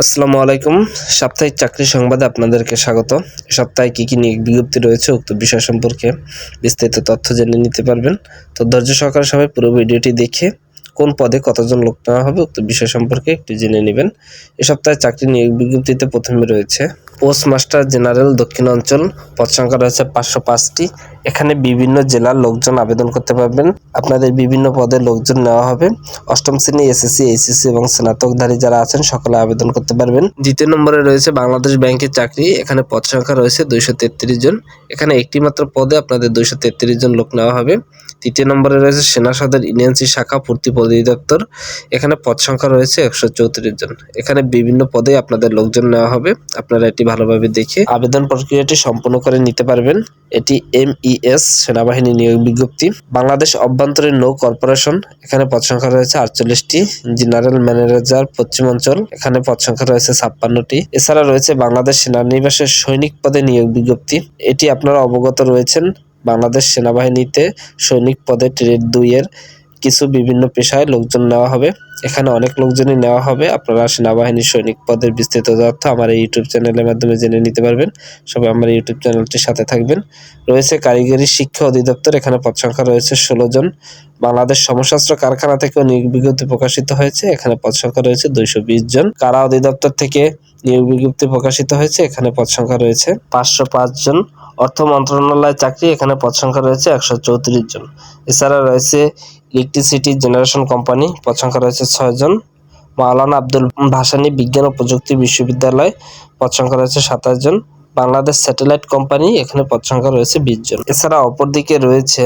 আসসালামু আলাইকুম। সাপ্তাহিক চাকরি সংবাদে আপনাদেরকে স্বাগত। সপ্তাহে কী কী নিয়োগ বিজ্ঞপ্তি রয়েছে, উক্ত বিষয় সম্পর্কে বিস্তারিত তথ্য জেনে নিতে পারবেন। তো ধৈর্য সহকারে সবাই পুরো ভিডিওটি দেখে কোন পদে কতজন লোক নেওয়া হবে, উক্ত বিষয় সম্পর্কে একটু জেনে নেবেন। এ সপ্তাহে চাকরি নিয়োগ বিজ্ঞপ্তিতে প্রথমে রয়েছে পোস্ট মাস্টার জেনারেল দক্ষিণ অঞ্চল পদ সংখ্যা রয়েছে পাঁচশো পাঁচটি। এখানে বিভিন্ন জেলার লোকজন আবেদন করতে পারবেন। আপনাদের বিভিন্ন পদে লোকজন নেওয়া হবে। অষ্টম শ্রেণি এসএসসি, এইচএসসি এবং স্নাতকধারী যারা আছেন, সকলে আবেদন করতে পারবেন। দ্বিতীয় নম্বরে রয়েছে বাংলাদেশ ব্যাংকের চাকরি। এখানে পদ সংখ্যা রয়েছে দুইশো তেত্রিশ জন। এখানে একটি মাত্র পদে আপনাদের দুইশো তেত্রিশ জন লোক নেওয়া হবে। তৃতীয় নম্বরে রয়েছে সেনা সদর ইউনিয়নসি শাখা পূর্তি অধিদপ্তর এখানে পদ সংখ্যা রয়েছে একশো চৌত্রিশ জন। এখানে বিভিন্ন পদে আপনাদের লোকজন নেওয়া হবে। আপনারা এটি ভালোভাবে দেখে আবেদন প্রক্রিয়াটি সম্পূর্ণ করে নিতে পারবেন। এটি এমইএস সেনাবাহিনী নিয়োগ বিজ্ঞপ্তি। বাংলাদেশ অভ্যন্তরীণ নৌ কর্পোরেশন, এখানে পদ সংখ্যা রয়েছে আটচল্লিশটি। জেনারেল ম্যানেজার পশ্চিমাঞ্চল এখানে পদ সংখ্যা রয়েছে ছাপ্পান্নটি। এছাড়া রয়েছে বাংলাদেশ সেনানিবাসের সৈনিক পদে নিয়োগ বিজ্ঞপ্তি। এটি আপনারা অবগত রয়েছেন, বাংলাদেশ সেনাবাহিনীতে সৈনিক পদে ট্রেড দুইয়ের কিছু বিভিন্ন পেশায় লোকজন নেওয়া হবে। এখানে অনেক লোকজনই নেওয়া হবে। আপনারা সেনাবাহিনীর সৈনিক পদের বিস্তৃত তথ্য আমার এই ইউটিউব চ্যানেলের মাধ্যমে জেনে নিতে পারবেন। সবাই আমার ইউটিউব চ্যানেলটির সাথে থাকবেন। রয়েছে কারিগরি শিক্ষা অধিদপ্তর। এখানে পদ সংখ্যা রয়েছে ষোলো জন। বাংলাদেশ সমশাস্ত্র কারখানা থেকেও নিয়োগ বিজ্ঞপ্তি প্রকাশিত হয়েছে। এখানে পদ সংখ্যা রয়েছে দুইশো বিশ জন। কারা অধিদপ্তর থেকে নিয়োগ বিজ্ঞপ্তি প্রকাশিত হয়েছে? এখানে পদ সংখ্যা রয়েছে পাঁচশো পাঁচ জন। অর্থ মন্ত্রণালয় চাকরি এখানে পদ সংখ্যা রয়েছে একশো চৌত্রিশ জন। এছাড়া রয়েছে ইলেকট্রিসিটি জেনারেশন কোম্পানি পদ সংখ্যা রয়েছে ছয়জন মাওলানা আব্দুল ভাসানী বিজ্ঞান ও প্রযুক্তি বিশ্ববিদ্যালয়, পদ সংখ্যা রয়েছে সাতাশ জন। বাংলাদেশ স্যাটেলাইট কোম্পানি এখানে পদ সংখ্যা রয়েছে বিশ জন। এছাড়া অপরদিকে রয়েছে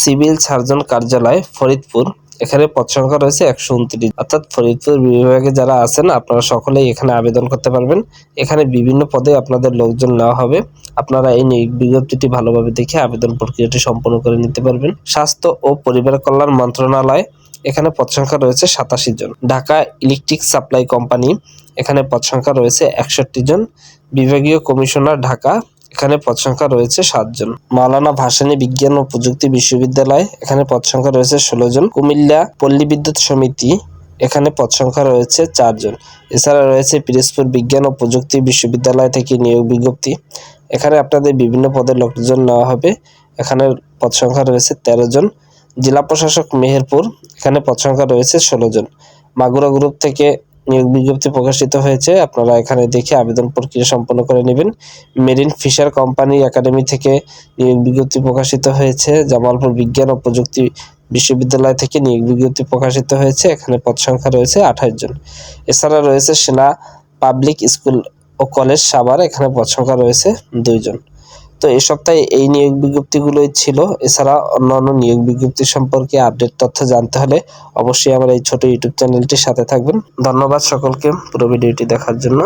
সিভিল সার্জন কার্যালয় ফরিদপুর। এখানে পদ সংখ্যা রয়েছে একশো উনত্রিশ। অর্থাৎ ফরিদপুর বিভাগে যারা আছেন, আপনারা সকলেই এখানে আবেদন করতে পারবেন। এখানে বিভিন্ন পদে আপনাদের লোকজন নেওয়া হবে। আপনারা এই বিজ্ঞপ্তিটি ভালোভাবে দেখে আবেদন প্রক্রিয়াটি সম্পন্ন করে নিতে পারবেন। স্বাস্থ্য ও পরিবার কল্যাণ মন্ত্রণালয়, এখানে পদ সংখ্যা রয়েছে সাতাশি জন। ঢাকা ইলেকট্রিক সাপ্লাই কোম্পানি, এখানে পদ সংখ্যা রয়েছে একষট্টি জন। বিভাগীয় কমিশনার ঢাকা এখানে পদ সংখ্যা রয়েছে সাতজন মাওলানা ভাসানী বিজ্ঞান ও প্রযুক্তি বিশ্ববিদ্যালয়, এখানে পদ সংখ্যা রয়েছে ষোলো জন। কুমিল্লা পল্লী বিদ্যুৎ সমিতি, এখানে পদ সংখ্যা রয়েছে চারজন এছাড়া রয়েছে পিরোজপুর বিজ্ঞান ও প্রযুক্তি বিশ্ববিদ্যালয় থেকে নিয়োগ বিজ্ঞপ্তি। এখানে আপনাদের বিভিন্ন পদের লোকজন নেওয়া হবে। এখানে পদ সংখ্যা রয়েছে তেরো জন। জেলা প্রশাসক মেহেরপুর, এখানে পদ সংখ্যা রয়েছে ষোলো জন। মাগুরা গ্রুপ থেকে নিয়োগ বিজ্ঞপ্তি প্রকাশিত হয়েছে। আপনারা এখানে দেখে আবেদন প্রক্রিয়া সম্পন্ন করে নেবেন। মেরিন ফিশার কোম্পানি একাডেমি থেকে নিয়োগ বিজ্ঞপ্তি প্রকাশিত হয়েছে। জামালপুর বিজ্ঞান ও প্রযুক্তি বিশ্ববিদ্যালয় থেকে নিয়োগ বিজ্ঞপ্তি প্রকাশিত হয়েছে। এখানে পদ সংখ্যা রয়েছে আঠাশ জন। এছাড়া রয়েছে সেনা, পাবলিক স্কুল ও কলেজ সাভার। এখানে পদ সংখ্যা রয়েছে দুইজন তো এ সপ্তাহে এই নিয়োগ বিজ্ঞপ্তিগুলোই ছিল। এছাড়া অন্যান্য নিয়োগ বিজ্ঞপ্তি সম্পর্কে আপডেট তথ্য জানতে হলে অবশ্যই আমার এই ছোট ইউটিউব চ্যানেলটির সাথে থাকবেন। ধন্যবাদ সকলকে পুরো ভিডিওটি দেখার জন্য।